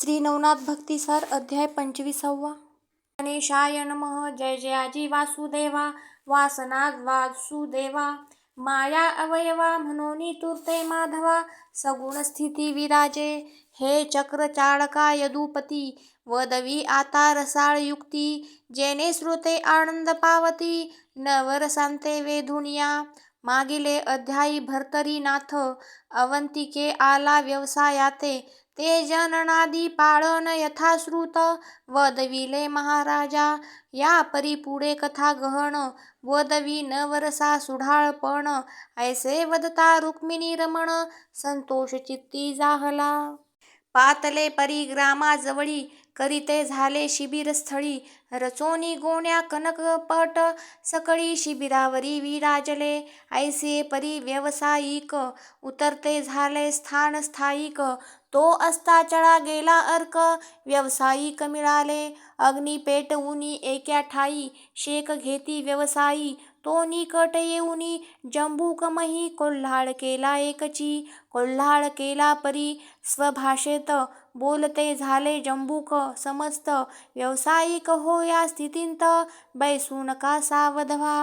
श्री नवनाथ भक्तिसार अध्याय पंचवीसावा। गणेशाय नमः। जय जयाजी वासुदेवा। वासनाद वासुदेवा माया अवयवा म्हणून तुर्ते माधवा। सगुण स्थिती विराजे। हे चक्र चाळका यदुपती वदवी आता रसाळ युक्ती। जेने श्रोते आनंद पावती। नवरसांते वेधुनिया। मागिले अध्यायी भर्तरीनाथ अवंतिके आला व्यवसायाते। ते जननादी पाळन यथाश्रुत वदविले महाराजा. या परी पुढे कथा गहन वदवी नवरसा सुढाळपण. ऐसे वदता रुक्मिणी रमण संतोष चित्ती जाहला. पातले परिग्रामाजवळी करीते झाले शिबिरस्थळी. रचोनी गोण्या कनकपट सकळी शिबिरावरी विराजले. ऐसे परी व्यावसायिक उतरते झाले स्थान स्थायिक. तो असता चळा गेला अर्क. व्यावसायिक मिळाले. अग्नी पेटवुनी एक्या ठाई. शेक घेती व्यवसायी. तो निकट येऊनी जंबुकमही कोल्हाळ केला एकची. कोल्हाळ केला परी स्वभाषेत बोलते झाले जंबुक समस्त. व्यावसायिक हो या स्थितींत बैसू नका सावध व्हा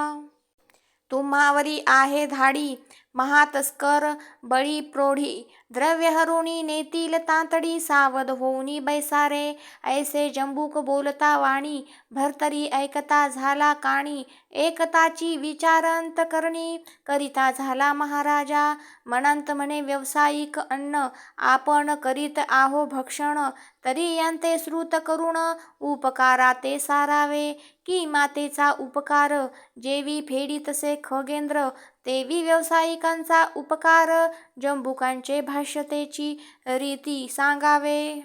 तुम्हावरी आहे धाडी. महातस्कर बळी प्रौढी द्रव्य हरुणी नेतील तांतडी सावध होऊनी बैसारे ऐसे जंबूक बोलता वाणी भरतरी ऐकता झाला काणी एकताची विचारांत करणी करिता झाला महाराजा म्हणंत म्हणे व्यावसायिक अन्न आपण करीत आहो भक्षण तरी यांते श्रुत करुण उपकाराते सारावे की मातेचा उपकार जेवी फेडी तसे खगेंद्र तेवी व्यावसायिकांचा उपकार जंबुकांचे भाष्यतेची रीती सांगावे.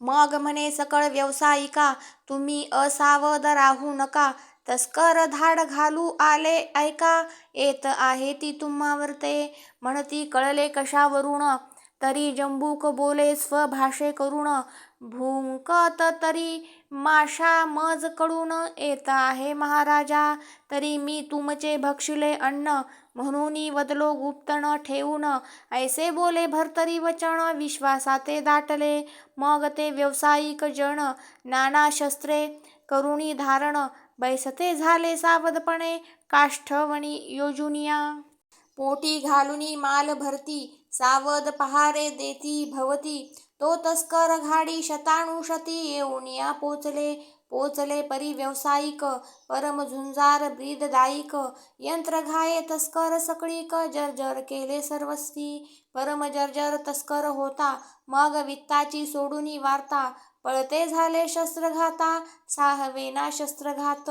मग म्हणे सकळ व्यावसायिका तुम्ही असावध राहू नका. तस्कर धाड घालू आले ऐका. येत आहे ती तुम्हावर ते. म्हणती कळले कशावरून? तरी जंबूक बोले स्वभाषे करून. भुंकत तरी माशा मजकडून येत आहे महाराजा. तरी मी तुमचे भक्षिले अन्न म्हणून वदलो गुप्त न ठेवून. ऐसे बोले भरतरी वचन विश्वासाते दाटले. मग ते व्यावसायिक जण नाना शस्त्रे करुणी धारण. बैसते झाले सावधपणे काष्ठवणी योजुनिया. पोटी घालुनी माल भरती. सावध पहारे देती भवती. तो तस्कर घाडी शतानुशती येऊनिया पोचले पोचले परी व्यावसायिक परम झुंजार ब्रीददायिक. यंत्र घाये तस्कर सकळीक जर्जर केले सर्वस्वी. परम जर्जर तस्कर होता मग वित्ताची सोडूनी वार्ता. पळते झाले शस्त्रघाता साहवेना शस्त्रघात.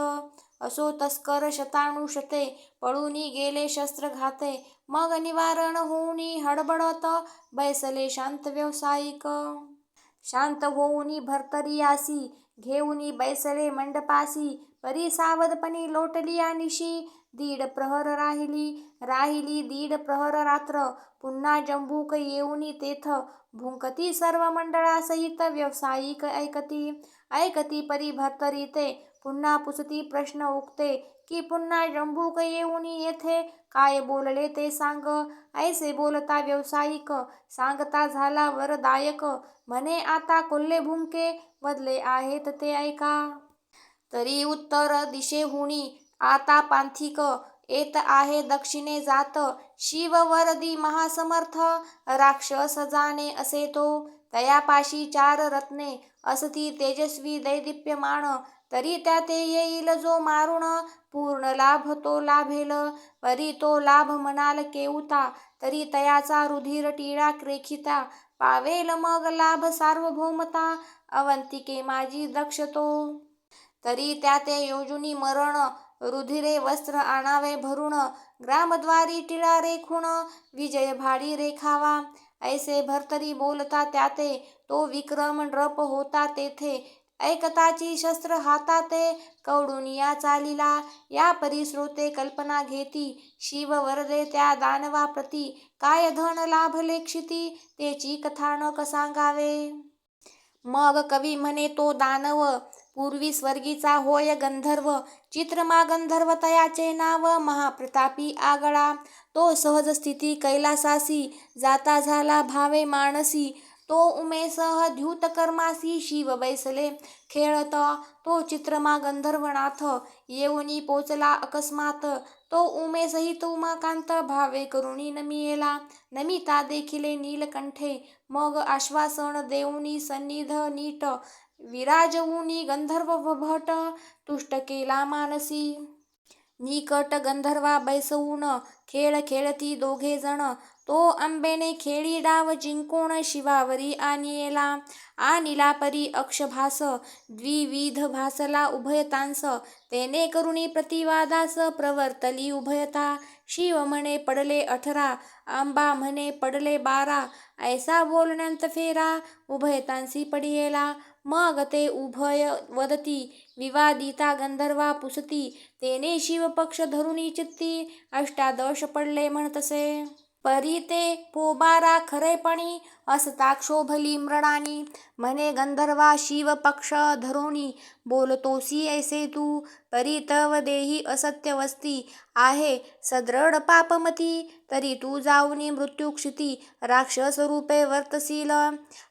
असो तस्कर शतानुशते पळूनी गेले शस्त्रघाते मग निवारण होऊनी हडबडत बैसले शांत व्यावसायिक. शांत होऊनी भरतरियासी घेऊनी बैसले मंडपासी परी सावधपणी लोटली आनिशी दीड प्रहर राहिली राहिली दीड प्रहर रात्र पुन्हा जंबूक येऊनी तेथ भुंकती सर्व मंडळासहित व्यावसायिक ऐकती ऐकती परी भरतरी ते पुन्हा पुसती प्रश्न उकते की पुन्हा जंबूक येऊन येथे काय बोलले ते सांग. ऐसे बोलता व्यावसायिक सांगता झाला वरदायक म्हणे आता कोल्हे भुंके बदले आहेत ते ऐका. तरी उत्तर दिशेहुनी आता पांथिक येत आहे दक्षिणे जात. शिव वरदी महासमर्थ राक्षस जाणे असे तो. तयापाशी चार रत्ने असती तेजस्वी दैदिप्यमान. तरी त्या ते येईल जो मारुण पूर्ण लाभ तो लाभेल. परी तो लाभ म्हणाल केवता तरी तयाचा रुधिर टिळा रेखिता पावेल मग लाभ सार्वभौमता अवंतिके माझी दक्ष तो. तरी त्याते योजुनी मरण रुधिरे वस्त्र आणावे भरून. ग्रामद्वारी टिळा रेखून विजय भाडी रेखावा. ऐसे भर्तरी बोलता त्याते तो विक्रम नृप होता तेथे. ऐकताची शस्त्र हाताते कवडून या चालिला. या परी कल्पना घेती. शिव वरदे त्या दानवाप्रती. काय धन लाभले क्षिती? तेची कथानक सांगावे. मग कवी म्हणे तो दानव पूर्वी स्वर्गीचा होय गंधर्व. चित्रमा गंधर्व तयाचे नाव महाप्रतापी आगळा. तो सहज स्थिती कैलासासी. जाता झाला भावे मानसी. तो उमेसह द्यूत कर्मासी शिव बैसले. खेळत तो चित्रमा गंधर्वनाथ येऊनी पोचला अकस्मात. तो उमेसहित उमाकांत भावे करुणी नमियेला. नमिता देखिले नीलकंठे. मग आश्वासन देऊनी सन्निध नीट. विराजवूनी गंधर्व भट तुष्ट केला मानसी. निकट गंधर्वा बैसवून खेळ खेळती दोघे जण तो अंबेने खेळी डाव जिंकून शिवावरी आनियेला आणिला परी अक्षभास द्विविध भासला उभयतांस. तेने करुणी प्रतिवादास प्रवर्तली उभयता. शिव म्हणे पडले अठरा अंबा म्हणे पडले बारा. ऐसा बोलण्यांत फेरा उभयतांसी पडियेला. मग ते उभय वदती विवादिता गंधर्वा पुसती. तेने शिव पक्ष धरुनी चित्ती अष्टादश पडले म्हणतसे. परी ते पोबारा खरेपणी असता क्षोभली मृडानी म्हणे गंधर्वा शिव पक्ष बोलतोसी ऐसे तू परी तव देही असत्य वस्ती आहे सदृढ पापमती तरी तू जाऊनी मृत्युक्षिती राक्षस रूपे वर्तसील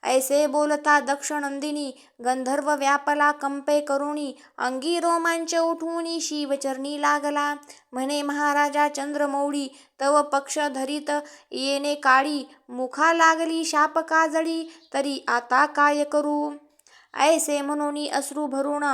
ऐसे बोलता दक्ष नंदिनी गंधर्व व्यापला कंपे करुणी अंगी रोमांच उठूनी शिवचरणी लागला. म्हणे महाराजा चंद्रमौळी तव पक्ष धरित येणे काळी मुखा लागली शाप काजळी तरी आता काय करू? ऐसे म्हणूनी अश्रू भरून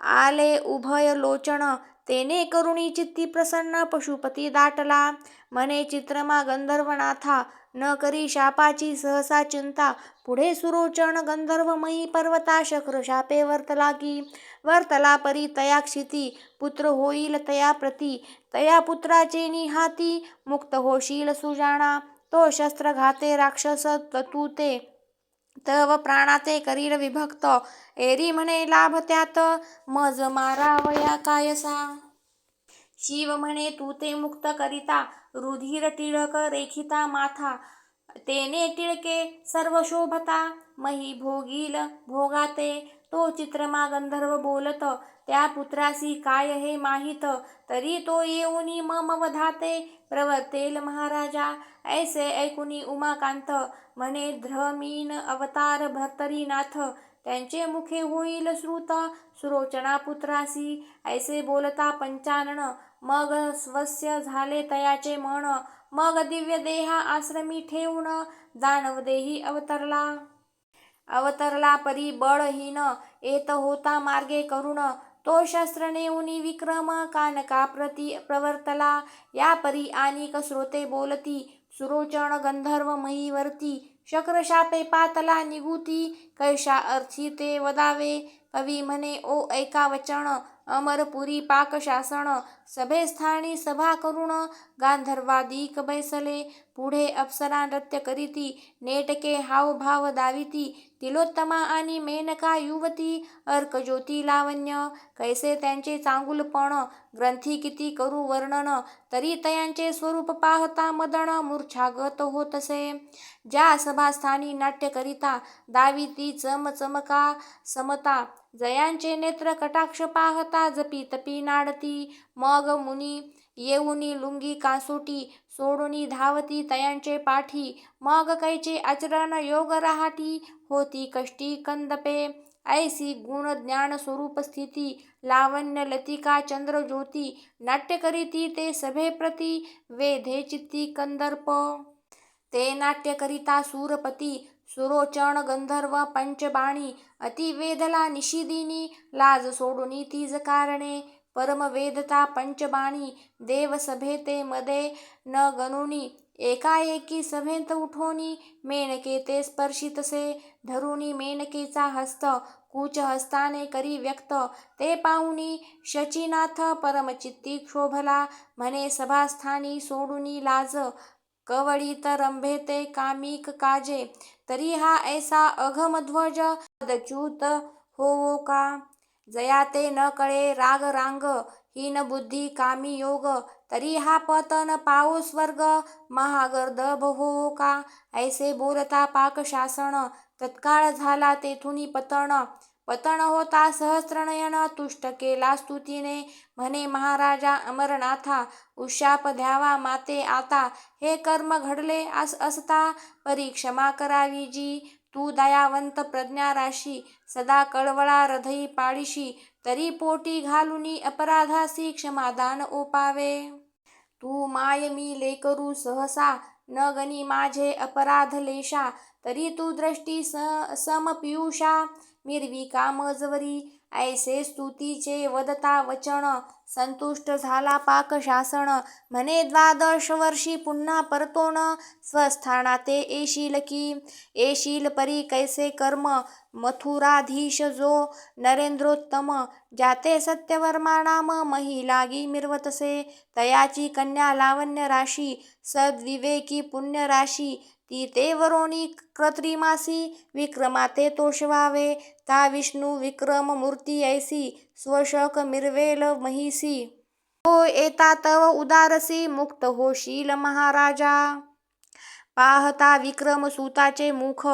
आले उभय लोचन तेने करुणी चित्ती प्रसन्न पशुपती दाटला. मने चित्रमा गंधर्वनाथा न करी शापाची सहसा चिंता. पुढे सुरोचन गंधर्वमयी पर्वता शक्र शापे वर्तला की वर्तला परी तया क्षिती पुत्र होईल तया प्रती. तया पुत्राचे निहाती मुक्त होशील सुजाणा. तो शस्त्र घाते राक्षस तू ते तव प्राणाते करील विभक्त एरी म्हणे लाभ त्यात मज मारावया कायसा. शिव म्हणे तू ते मुक्त करिता रुधिर टिळक रेखिता माथा तेने टिळके सर्व शोभता मही भोगील भोगाते तो चित्रमा गंधर्व बोलत त्या पुत्रासी काय हे माहीत तरी तो येऊनी मम वधाते प्रवर्तेल महाराजा ऐसे ऐकुनी उमाकांत म्हणे ध्रमीन अवतार भर्तरीनाथ त्यांचे मुखे होईल श्रुत सुरोचना पुत्रासी ऐसे बोलता पंचानन मग स्वस्य झाले तयाचे मन मग दिव्य देहा आश्रमी ठेवून दानवदेही अवतरला. अवतरला परी बळहीन येत होता मार्गे करुण तो शस्त्र नेऊनी विक्रम कानकाप्रती प्रवर्तला. या परी आनिक श्रोते बोलती सुरोचन गंधर्व महीवर्ती शक्रशापे पातला निगुती कैशा अर्थी ते वदावे कवी म्हणे ओ ऐका वचन अमरपुरी पाकशासन सभेस्थानी सभा करुण गांधर्वादिक बैसले. पुढे अप्सरा नृत्य करीती नेटके हावभाव दाविती. तिलोत्तमा आणि मेनका युवती अर्कज्योती लावण्य. कैसे त्यांचे चांगुलपण ग्रंथी किती करू वर्णन. तरी तयांचे स्वरूप पाहता मदन मूर्छागत होतसे. ज्या सभास्थानी नाट्य करिता दाविती चमचमका समता. जयांचे नेत्र कटाक्ष पाहता जपी तपी नाडती मग मुनी येऊनी लुंगी कासोटी सोडूनी धावती तयांचे पाठी. मग कैचे आचरण योग राहाटी होती कष्टी कंदपे. ऐसी गुण ज्ञान स्वरूप स्थिती लावण्य लतिका चंद्र ज्योती. नाट्य करीती ते सभेप्रती वेधे चित्ती कंदर्प. ते नाट्य करिता सूरपती सुरोचन गंधर्व पंचबाणी अतिवेदला निशिदिनी लाज सोडूनी तीज कारणे परम वेदता पंचबाणी देव सभे न गणुनी एकाएकी सभेत उठोनी मेनके ते स्पर्शितसे धरुनी मेनकेचा हस्त कूच हस्ताने करी व्यक्त ते पाहुनी शचीनाथ परमचित्ती क्षोभला म्हणे सभास्थानी सोडुनी लाज कवळीत रंभे ते कामिक काजे तरी हा ऐसा अघमध्वज पदच्युत होवो का? जया ते न कळे राग रांग हीन बुद्धी कामी योग तरी हा पतन पावो स्वर्ग महागर्दभ होवो का? ऐसे बोलता पाकशासन तत्काळ झाला तेथुनी पतन पतन होता सहस्रनयन तुष्ट केला स्तुतीने. म्हणे महाराजा अमरनाथा उशाप द्यावा माते आता हे कर्म घडले अस असता परी क्षमा करावी जी. तू दयावंत प्रज्ञाराशी सदा कळवळा हृदयी पाळीशी तरी पोटी घालुनी अपराधासी क्षमादान ओपावे. तू माय मी लेकरू सहसा न गणी माझे अपराध लेशा तरी तू दृष्टी स सम पियुषा. मिरवी कामजवरी. ऐसे स्तुतीचे वदता वचन. संतुष्ट झाला पाकशासन म्हणे द्वादश वर्षी पुन्हा परतोन. स्वस्थानाते येशील की? येशील परी कैसे कर्म? मथुराधीश जो नरेंद्रोत्तम. जाते सत्यवर्मा नाम मही लागी मिरवतसे. तयाची कन्या लावण्य राशी. सद्विवेकी पुण्य राशी. ती ते वरोणी कृत्रिमासी विक्रमाते तोषवावे ता विष्णू विक्रम मूर्ती ऐसी स्वशक मिरवेल महिसी। हो येता तव उदारसी मुक्त होशील महाराजा। पाहता विक्रम सुताचे मुख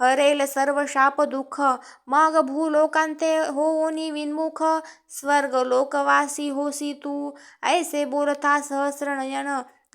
हरेल सर्व शाप दुःख। मग भूलोकांते होऊनी विन्मुख स्वर्ग लोकवासी होसी तू। ऐसे बोलता सहस्रनयन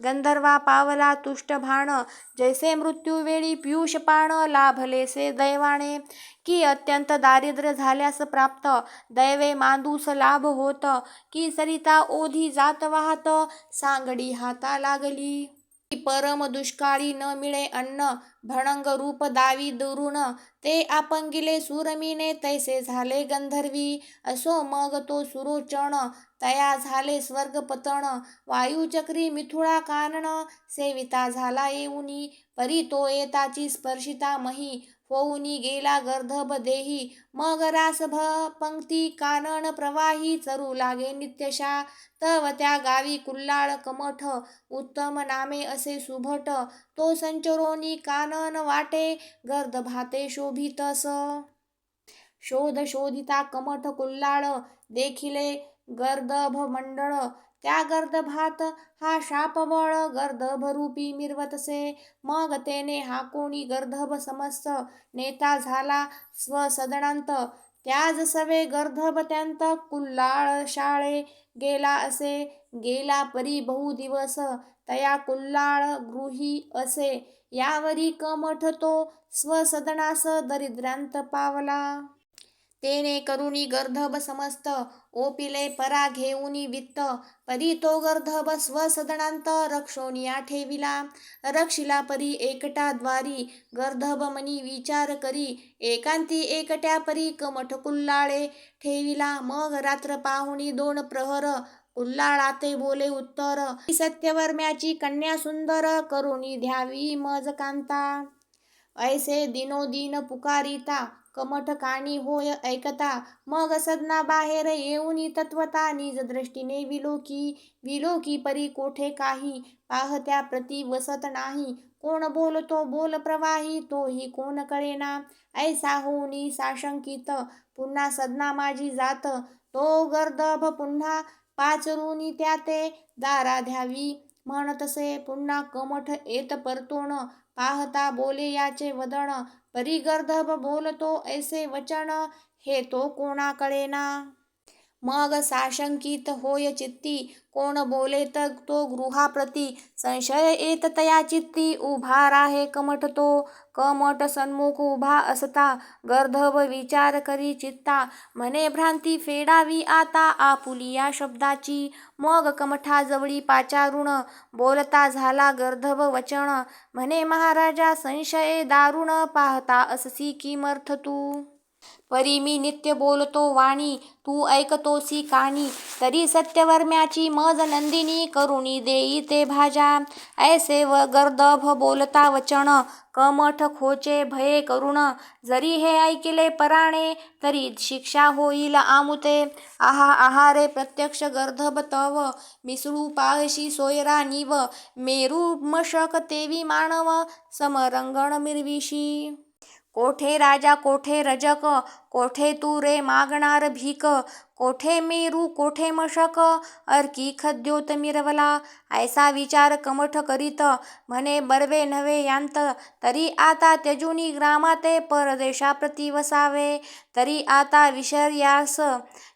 गंधर्वा पावला तुष्टभाण जैसे जैसे मृत्युवेळी पियुषपान लाभलेसे दैवाने. की अत्यंत दारिद्र्य झाल्यास प्राप्त दैवे मांदूस लाभ होत. की सरिता ओधी जात वाहत सांगडी हाता लागली. परम दुष्काळी न मिळे अन्न भणंग रूप दावी दुरून ते आपंगिले सुरमीने तैसे झाले गंधर्वी. असो मग तो सुरोचण तया झाले स्वर्गपतन. वायुचक्री मिथुळा कानन सेविता झाला येऊनी. परी तो येताची स्पर्शिता मही. होऊनी गेला गर्दभ देही मग रासभ पंक्ती कानन प्रवाही चरू लागे नित्यशा. तव त्या गावी कुल्लाळ कमठ. उत्तम नामे असे सुभट. तो संचरोनी कानन वाटे. गर्दभाते शोभितस शोध शोधिता कमठ कुल्लाळ. देखिले गर्दभ मंडळ. त्या गर्दभात हा शापबळ गर्दभरूपी मिरवतसे. मग तेने हाकोणी गर्दभ समस्त. नेता झाला स्वसदनांत त्याज सवे गर्दभ त्यांत. कुल्लाळ शाळे गेला असे. गेला परी बहु दिवस. तया कुल्लाळ गृही असे. यावरी कमठ तो स्वसदनास दरिद्रांत पावला. तेने करुणी गर्धब समस्त ओपिले परा घेऊनी वित्त. परी तो गर्दभ स्वसदनांत रक्षोनिया ठेविला रक्षिला परी एकटा द्वारी. गर्दभ मनी विचार करी. एकांती एकट्या परी कमठ कुल्लाळे ठेविला. मग रात्र पाहुणी दोन प्रहर. कुल्लाळाते बोले उत्तर. सत्यवर्म्याची कन्या सुंदर करुणी द्यावी मज कांता. ऐसे दिनोदिन पुकारिता. कमठ काणी होय ऐकता. मग सदना बाहेर येऊन तत्वता निज दृष्टीने विलोकी विलोकी परी कोठे काही पाहत्या प्रती वसत नाही. कोण बोलतो बोल प्रवाही तोही कोण कळेना. ऐसा होऊनी साशंकित पुन्हा सदना माझी जात. तो गर्दभ पुन्हा पाचरुनी त्याते दारा द्यावी. म्हणतसे पुन्हा कमठ येत परतोण पाहता बोले याचे वदन. परी बोलतो ऐसे वचन हे तो कोणाकडे ना? मग साशंकित होय चित्ती. कोण बोलेत तो गृहाप्रती. संशय येत तया चित्ती. उभा राहे कमठ तो. कमठ सन्मुख उभा असता. गर्धव विचार करी चित्ता. म्हणे भ्रांती फेडावी आता आपुलिया शब्दाची. मग कमठाजवळी पाचारुण. बोलता झाला गर्धव वचन. म्हणे महाराजा संशये दारुण पाहता अससी किमर्थ तू? परी मी नित्य बोलतो वाणी तू ऐकतोसी कानी. तरी सत्यवर्म्याची मज नंदिनी करुणी देई ते भाजा. ऐसे व गर्दभ बोलता वचन कमठ खोचे भये करुण. जरी हे ऐकिले पराणे तरी शिक्षा होईल आमुते. आहा आहारे प्रत्यक्ष गर्दभ तव. मिसळू पाहशी सोयरा निव. मेरू मशक तेवी मानव. समरंगण मिरविशी. कोठे राजा कोठे रजक कोठे तू रे मागणार भीक कोठे मेरू कोठे मशक? अर्की खद्योत मिरवला ऐसा विचार कमठ करीत म्हणे बर्वे नव्हे यांत तरी आता त्यजुनी ग्रामाते परदेशाप्रती वसावे तरी आता विषर्यास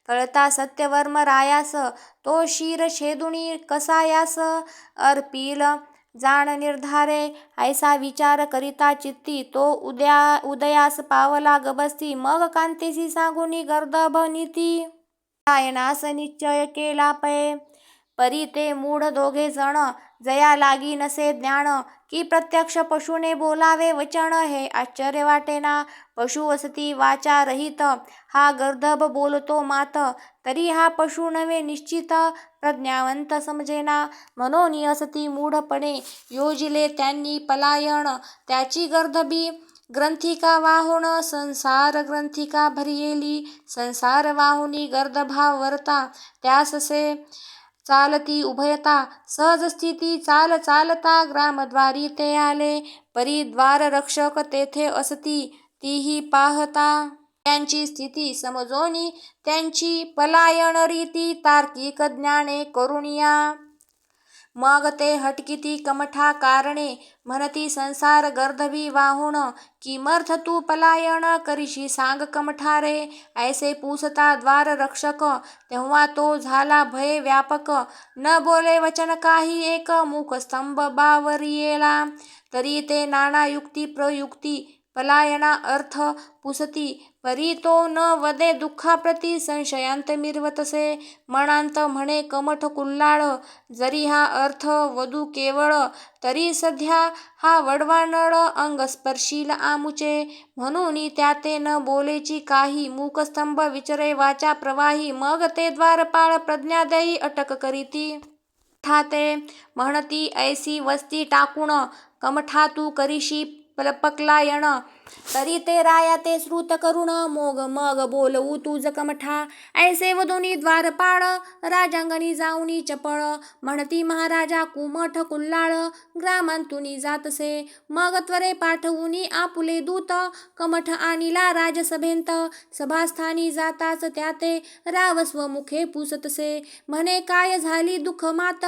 कळता सत्यवर्म रायास तो शिर छेदुनी कसायास? अर्पील जाण निर्धारे ऐसा विचार करिता चित्ती तो उद्या उदयास पावला गबस्ती मग कांतेसी सांगुनी गर्दभ नीती. रायणास निश्चय केला पै परी ते मूढ दोघे जण जया लागी नसे ज्ञान की प्रत्यक्ष पशुने बोलावे वचन हे आश्चर्य वाटेना. पशु असती वाचा रहित. हा गर्दभ बोलतो मात. तरी हा पशु नवे निश्चित. प्रज्ञावंत समजेना म्हणून असती मूढपणे. योजिले त्यांनी पलायन. त्याची गर्दभी ग्रंथिका वाहुण संसार ग्रंथिका भरियेली. संसार वाहुनी गर्दभा वरता. त्याससे चालती उभयता सहज स्थिती चाल चालता ग्रामद्वारी ते आले. परिद्वार रक्षक तेथे असती तीही पाहता. त्यांची स्थिती समजोनी त्यांची पलायन रीती तार्किक ज्ञाने करुणिया मग ते हटकिती कमठा कारणे म्हणती संसार गर्दभी वाहुण. किमर्थ तू पलायन करीशी सांग कमठा रे ऐसे पूसता द्वार रक्षक तेव्हा तो झाला भय व्यापक. न बोले वचन काही एक मूकस्तंभ बावरियेला. तरी ते नाना युक्ती प्रयुक्ती पलायना अर्थ पुसती परी तो न वदे दुःखाप्रती संशयांत मिरवतसे मनांत म्हणे कमठ कुल्लाळ जरी हा अर्थ वधू केवळ तरी सध्या हा वडवा नळ अंग स्पर्शील आमुचे म्हणून त्याते न बोलेची काही मूकस्तंभ विचरे वाचा प्रवाही मग ते द्वारपाळ प्रज्ञादयी अटक करीती. ठाते म्हणती ऐसी वस्ती टाकून कमठा तू करीशी पलायन तरी ते राया ते श्रुत करून मोग मग बोलवू तुझ कमठा. ऐसे वदुनी द्वारपाळ राजांगणी जाऊनी चपळ. म्हणती महाराजा कुमठ कुल्लाळ ग्रामांतुनी जातसे. मग त्वरे पाठवूनी आपुले दूत कमठ आणिला राजसभेंत. सभास्थानी जाताच त्याते रावस्व मुखे पुसतसे. म्हणे काय झाली दुःख मात?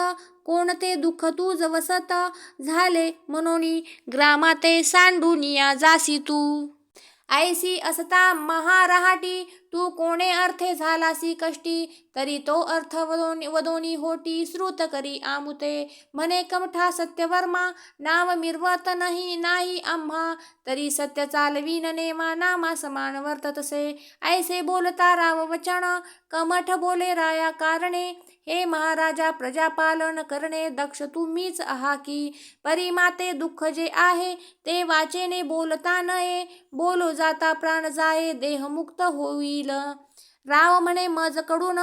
कोणते दुःख तू जवसत झाले मनोनी? ग्रामाते सांडूनिया जासी तू. ऐसी असता महारहाटी तू कोणे अर्थे झालासी कष्टी? तरी तो अर्थ वदोनी वदोनी होटी श्रुत करी आमुते. म्हणे कमठा सत्यवर्मा नाव मिरवत नाही नाही आम्हा. तरी सत्य चालवीन नेमा नामा समान वर्ततसे. ऐसे बोलता राव वचन कमठ बोले राया कारणे. हे महाराजा प्रजापालन करणे दक्ष तुम्हीच आहा की. परिमाते दुःख जे आहे ते वाचेने बोलता नये. बोलो जाता प्राण जाये देहमुक्त होईल. राव म्हणे मजकडून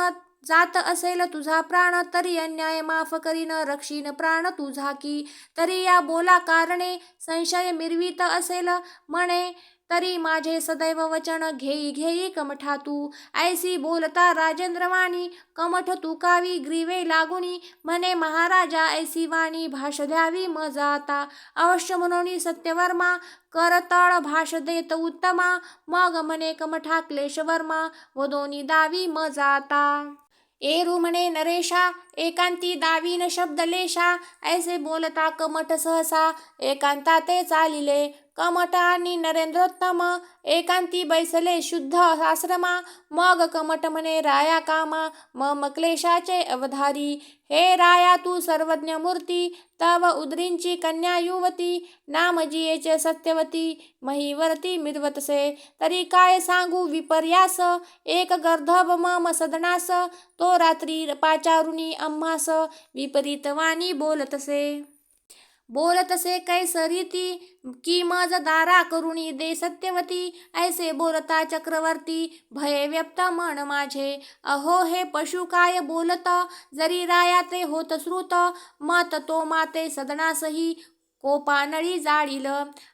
जात असेल तुझा प्राण तरी अन्याय माफ करीन रक्षीन प्राण तुझा की. तरी या बोला कारणे संशय मिरवीत असेल. म्हणे तरी माझे सदैव वचन घेई घेई कमठा तू ऐसी बोलता राजेंद्रवाणी कमठ तुकावी ग्रीवे लागुनी. म्हणे महाराजा ऐसी वाणी भाष द्यावी म जाता. अवश्य म्हणून सत्यवर्मा करतळ भाष देत उत्तमा. मग म्हणे कमठा क्लेशवर्मा वदोनी दावी म जाता. एरू म्हणे नरेशा एकांती दावीन शब्दलेशा ऐसे बोलता कमठ सहसा एकांता ते चालिले. कमठ आणि नरेंद्रोत्तम एकांती बैसले शुद्ध आश्रमा मग कमठ म्हणे राया कामा मम क्लेशाचे अवधारी. हे राया तू सर्वज्ञ मूर्ती तव उद्रींची कन्या युवती नामजियेचे सत्यवती महीवरती मिरवतसे. तरी काय सांगू विपर्यास एक गर्धभ मम सदनास तो रात्री पाचारुणी अम्मास विपरीतवाणी बोलतसे. बोलत बोलतसे बोलतसे कैसरीती की मज दारा करुणी दे सत्यवती. ऐसे बोलता चक्रवर्ती भय व्यक्त मन माझे. अहो हे पशु काय बोलत? जरी राया ते होत श्रुत मत तो माते सदनासही कोपानळी जाळील.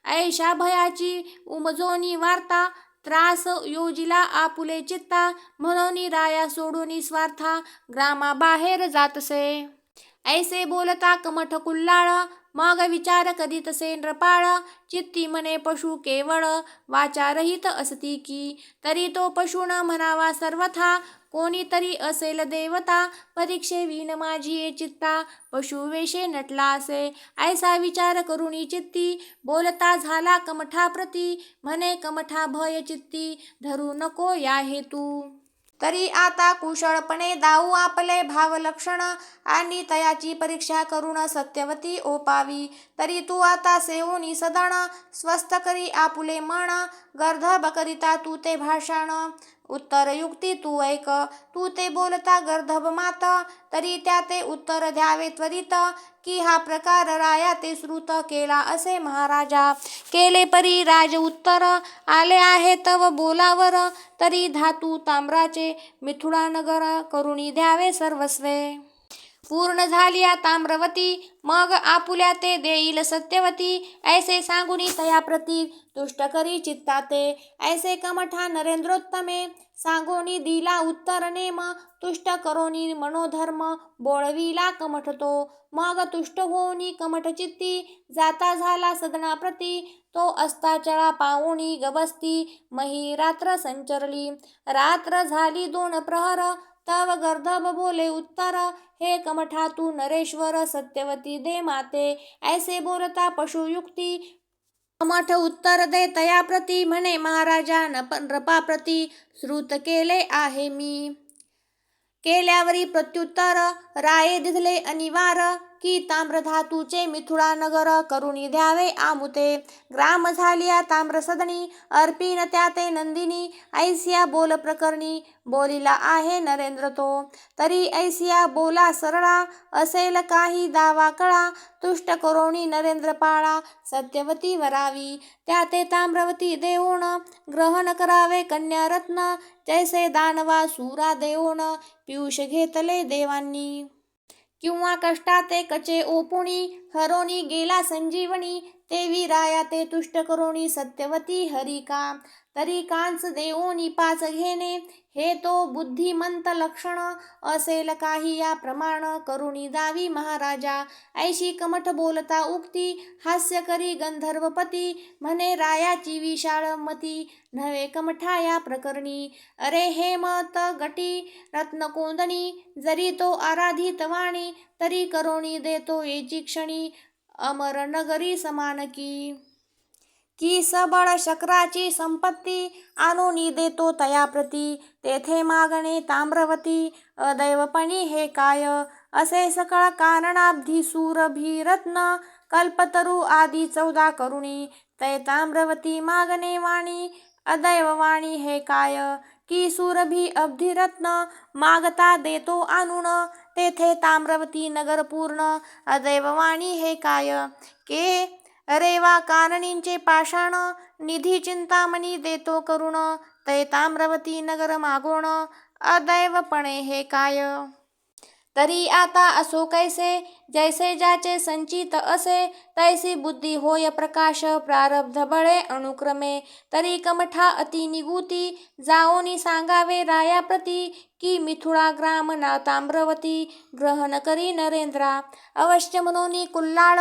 ऐशा भयाची उमजोनी वार्ता त्रास योजिला आपुले चित्ता. म्हणून राया सोडून स्वार्था ग्रामाबाहेर जातसे. ऐसे बोलता कमठ कुल्लाळ मग विचार करीत से नृपाळ चित्ती मने पशु केवळ वाचारहित असती की तरी तो पशु म्हणावा सर्वथा कोणीतरी असेल देवता परीक्षे परीक्षेवीन माझी ये चित्ता पशुवेशे नटला असे ऐसा विचार करुणी चित्ती बोलता झाला कमठाप्रती म्हणे कमठा भय चित्ती धरू नको या हेतू. तरी आता कुशळपणे दाऊ आपले भावलक्षण आणि तयाची परीक्षा करून सत्यवती ओपावी. तरी तू आता सेवोनी सदन स्वस्थ करी आपुले मन गर्धब करिता तू ते भाषण. उत्तर युक्ती तू ऐक. तू ते बोलता गर्धभ मात. तरी त्या ते उत्तर द्यावे त्वरित की हा प्रकार राया ते श्रुत केला असे महाराजा. केले परी राज उत्तर आले आहे तव बोलावर. तरी धातू ताम्राचे मिथुडानगर करुणी द्यावे सर्वस्वे. पूर्ण झाली या ताम्रवती. मग आपुल्या ते देईल सत्यवती. ऐसे सांगुनी तया प्रती दुष्ट करी चित्ताते. ऐसे कमठा नरेंद्रोत्तमे. सांगोनी दिला उत्तर नेम. तुष्ट करोनी मनोधर्म. बोळविला कमठ तो मग तुष्ट होनी कमठ चित्ती. जाता झाला सदनाप्रती तो अस्ताचळा पाऊणी गबस्ती. मही रात्र संचरली. रात्र झाली दोन प्रहर. तव गर्दभ बोले उत्तर. हे कमठा तू नरेश्वर सत्यवती दे माते. ऐसे बोलता पशुयुक्ती कमठ उत्तर दे तया प्रती म्हणे महाराजा नप नृपाप्रती श्रुत केले आहे मी. केल्यावरी प्रत्युत्तर. राये दिधले अनिवार. की ताम्रधातूचे मिथुळा नगर करुणी द्यावे. आमुते ग्राम झालिया ताम्रसदनी. अर्पीन त्या ते नंदिनी. ऐसिया बोल प्रकरणी बोलिला आहे नरेंद्र तो. तरी ऐसिया बोला सरळा. असेल काही दावा कळा. तुष्ट करोणी नरेंद्र पाळा. सत्यवती वरावी. त्या ते ताम्रवती देऊन ग्रहण करावे कन्यारत्न. जैसे दानवा सुरा देऊन पियुष घेतले देवांनी. किंवा कष्टाचे कचे ओपुणी हरोनी गेला संजीवनी ते राया ते तुष्ट करोणी सत्यवती हरिका. तरी कांच देऊनी पाच घेणे हे तो बुद्धिमंत लक्षण. असेल काही या प्रमाण करुणी दावी महाराजा. ऐशी कमठ बोलता उक्ती हास्य करी गंधर्वपती. म्हणे रायाची विशाळ मती नव्हे कमठा या प्रकरणी. अरे हे मत गटी रत्नकोंदणी जरी तो आराधित वाणी तरी करोणी देतो येची क्षणी अमर नगरी समान की. की सबळ शक्राची संपत्ती आणूनी देतो तयाप्रती तेथे मागणे ताम्रवती अदैवपणी हे काय? असे सकळ कारणाब्धी सूरभीरत्न कल्पतरू आदी चौदा करुणी तै ताम्रवती मागणे वाणी अदैववाणी हे काय? की सुरभी अब्धिरत्न मागता देतो आणून तेथे ताम्रवती नगर पूर्ण। अदैववाणी हे काय? के? रेवा कारणींचे पाषाण। निधी चिंतामणी देतो करुण। तै ताम्रवती नगर मागोण। अदैवपणे हे काय? तरी आता असो कैसे? जैसे ज्याचे संचित असे तैसी बुद्धी होय प्रकाश प्रारब्ध बळे अनुक्रमे तरी कमठा अति निगुती जाओनी सांगावे रायाप्रती की मिथुळा ग्राम ना ताम्रवती ग्रहण करी नरेंद्रा। अवश्य म्हणून कुल्लाळ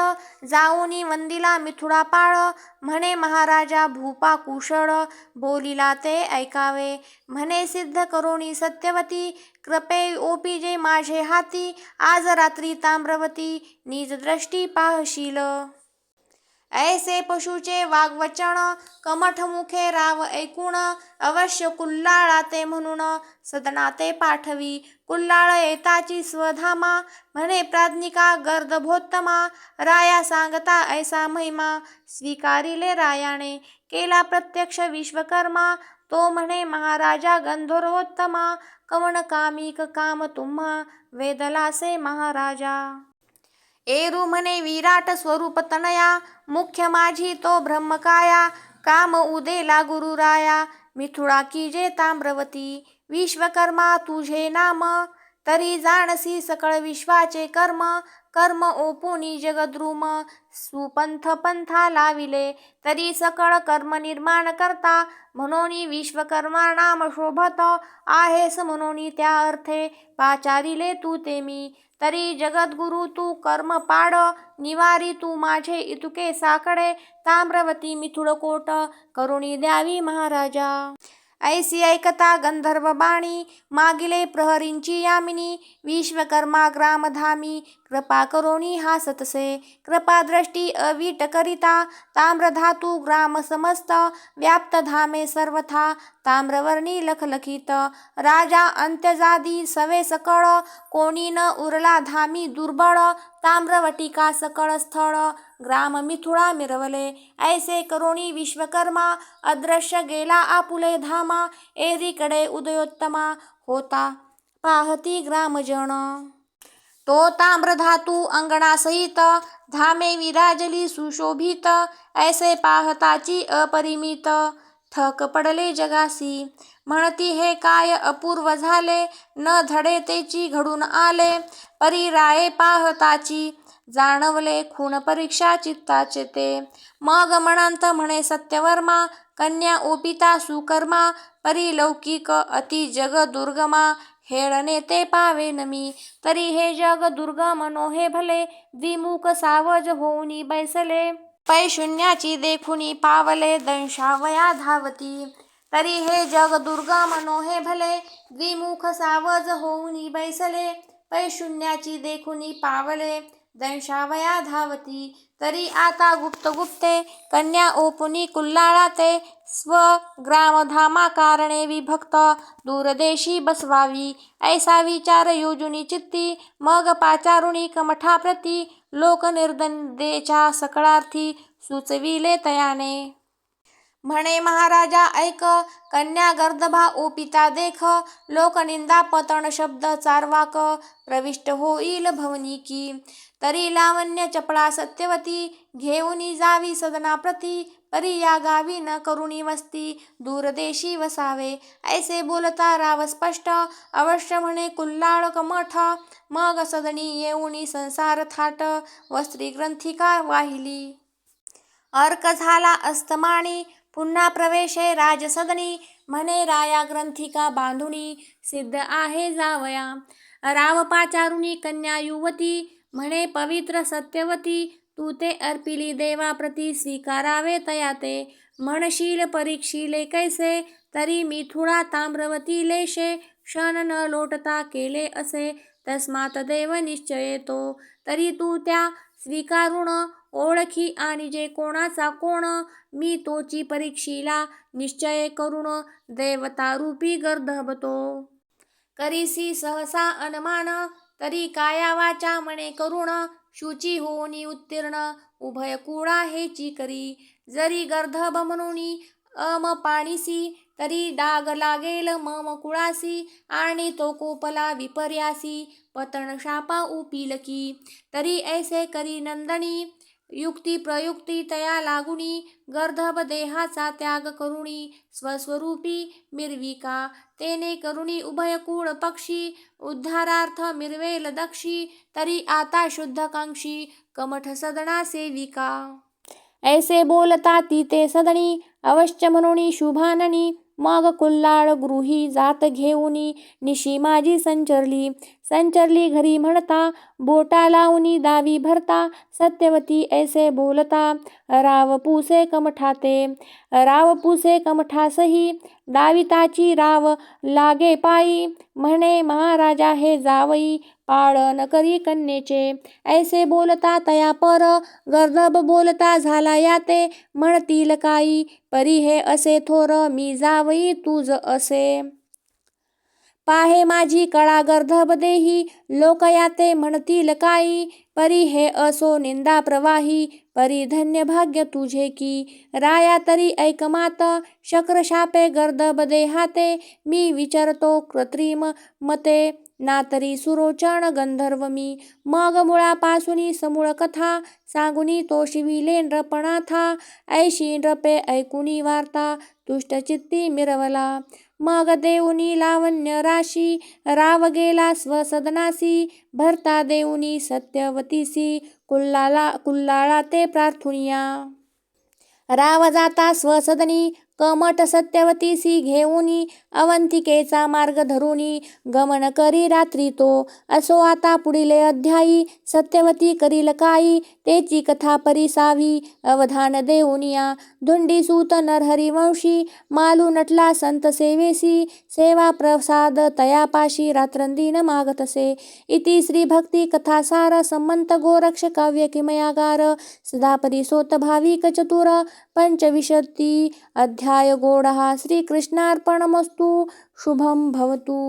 जाऊनी वंदिला मिथुळा पाळ म्हणे महाराजा भूपा कुशळ बोलिला ते ऐकावे। म्हणे सिद्ध करोणी सत्यवती कृपे ओपीजे माझे हाती आज रात्री ताम्रवती निज दृष्टी पाहशील. ऐसे पशुचे वाग्वचन कमठ मुखे राव ऐकून अवश्य कुल्लाळाते म्हणून सदनाते पाठवी. कुल्लाळ येताची स्वधामा म्हणे प्राज्ञिका गर्दभोत्तमा. राया सांगता ऐसा महिमा स्वीकारिले रायाने. केला प्रत्यक्ष विश्वकर्मा तो म्हणे महाराजा गंधर्वोत्तमा. कवण कामिक काम तुम्हा वेदलासे महाराजा. एरू म्हणे विराट स्वरूप तनया मुख्य माझी तो ब्रह्मकाया काम उदेला गुरुराया मिथुळा की जे ताम्रवती विश्वकर्मा तुझे नाम तरी जाणसी सकळ विश्वाचे कर्म कर्म ओपुनी जगद्रुम सुपंथ पंथा लाविले तरी सकळ कर्म निर्माण करता म्हणून विश्वकर्मा नाम शोभत आहेस म्हणून त्या अर्थे पाचारिले तू ते मी तरी जगद्गुरु तू कर्म पाड निवारी तू माझे इतुके साकडे ताम्रवती मिथुळकोट करुणी द्यावी महाराजा. ऐसी ऐकता गंधर्व बाणी मागिले प्रहरींची यामिनी विश्वकर्मा ग्रामधामी कृपा करोनी हासतसे कृपादृष्टी अवीट करिता ताम्रधातू ग्राम समस्त व्याप्त धामे सर्वथा ताम्रवर्णी लखलखित राजा अंत्यजादी सवे सकळ कोणी न उरला धामी दुर्बळ ताम्रवटिका सकळ स्थळ ग्राम मिथुळा मिरवले ऐसे करुणी विश्वकर्मा अदृश्य गेला आपुले धामा एरीकडे उदयोत्तमा होता पाहती ग्रामजन. तो ताम्रधातू अंगणासहित धामे विराजली सुशोभित ऐसे पाहताची अपरिमित थक पडले जगासी. म्हणती हे काय अपूर्व झाले? न धडे तेची घडून आले. परी राये पाहताची जाणवले खूण परीक्षा चित्ताचे ते. मग म्हणांत म्हणे सत्यवर्मा कन्या ओपिता सुकर्मा परिलौकिक अति जग दुर्गमा हेळणे ते पावेन मी. तरी हे जग दुर्गम नोहे भले द्विमुख सावज होऊनी बैसले. पै शून्याची देखुनी पावले दंशावया धावती. तरी हे जग दुर्गम नोहे भले द्विमुख सावज होऊनी बैसले. पै शून्याची देखुनी पावले दंशावया धावती तरी आता गुप्त गुप्ते कन्या ओपुनी कुल्लाळाते स्व ग्रामधामा कारणे विभक्त दूरदेशी बसवावी. ऐसा विचार योजुनी चित्ती मग पाचारुणी कमठाप्रती. लोकनिर्दंदेच्या सकळार्थी सुचविले तयाने. म्हणे महाराजा ऐक. कन्या गर्दभा ओपिता देख. लोकनिंदा पतन शब्द चारवाक. प्रविष्ट होईल भवनी की तरी लावण्य चपळा सत्यवती घेऊनी जावी सदनाप्रती परी या गावी न करुणी वस्ती दूरदेशी वसावे. ऐसे बोलता राव स्पष्ट अवश्य म्हणे कुल्लाळ कमठ. मग सदनी येऊनी संसार थाट वस्त्री ग्रंथिका वाहिली. अर्क झाला अस्तमाणी पुन्हा प्रवेशे राजसदनी. म्हणे राया ग्रंथिका बांधुनी सिद्ध आहे जावया. राव पाचारुणी कन्या युवती म्हणे पवित्र सत्यवती तू ते अर्पिली देवाप्रती स्वीकारावे तया ते म्हणशील परीक्षिले कैसे तरी मिथुळा ताम्रवती लेशे. क्षण न लोटता केले असे तस्मात देव निश्चये तो तरी तू त्या स्वीकारुण ओळखी आणि जे कोणाचा कोण मी तोची परीक्षिला निश्चय करुण देवतारूपी गर्दभतो करीसी सहसा अनमान तरी काया वाचा म्हणे करुण शुची होनी उत्तीर्ण. उभय कुळा हेची करी जरी गर्धब म्हणूनी अम पाणीसी तरी डाग लागेल मम कुळासी आणि तो कोपला विपर्यासी पतण शापा उपिलकी. तरी ऐसे करी नंदनी युक्ती प्रयुक्ती तया लागुनी गर्दभ देहाचा त्याग करुणी स्वस्वरूपी मिरविका तेने करुणी उभयकूळ पक्षी उद्धारार्थ मिरवेल दक्षी तरी आता शुद्धकांक्षी कमठ सदना सेविका. ऐसे बोलता ती ते सदनी अवश्य म्हणूनी शुभाननी मग कुल्लाळ गृही जात घेऊनी निशी माझी संचरली संचरली घरी म्हणता बोटा लावणी दावी भरता सत्यवती ऐसे बोलता राव पुसे कमठाते. राव पुसे कमठासही दाविताची राव लागे पायी म्हणे महाराजा हे जावई पाळन करी कन्येचे. ऐसे बोलता तया पर गर्दभ बोलता झाला याते म्हणतील काही परी हे असे थोर मी जावई तुझ असे. पाहे माझी कळा गर्दभ देही लोक याते म्हणतील काही परी हे असो निंदा प्रवाही परी धन्य भाग्य तुझे की राया तरी ऐकमात शक्रशापे शापे गर्दभ देहाते मी विचारतो कृत्रिम मते ना तरी सुरोचन गंधर्व मी मग मुळापासून समूळ कथा सांगुनी तो शिविले नृपणाथा ऐशी नृपे ऐकुनी वार्ता तुष्टचित्ती मिरवला मग देऊनी लावण्य राशी राव गेला स्वसदनासी भरता देऊनी सत्यवतीसी कुल्लाला कुल्लाळा ते प्रार्थुनिया. राव जाता स्वसदनी कमट सत्यवतीसी घेऊनी अवंतिकेचा मार्ग धरुनी गमन करी रात्री तो असो आता पुढील अध्यायी सत्यवती करील काही तेची कथा परिसावी अवधान देऊनिया धुंडी सूत नरहरिवंशी मालू नटला संत सेवेसी सेवा प्रसाद तयापाशी रात्रंदीन मागतसे. इति श्री भक्ती कथासार संमंत गोरक्ष काव्य किमयागार सदा परिसोत भाविक चतुर पंचविशती अध्याय गोडहा श्रीकृष्णार्पणमस्तु शुभं भवतु.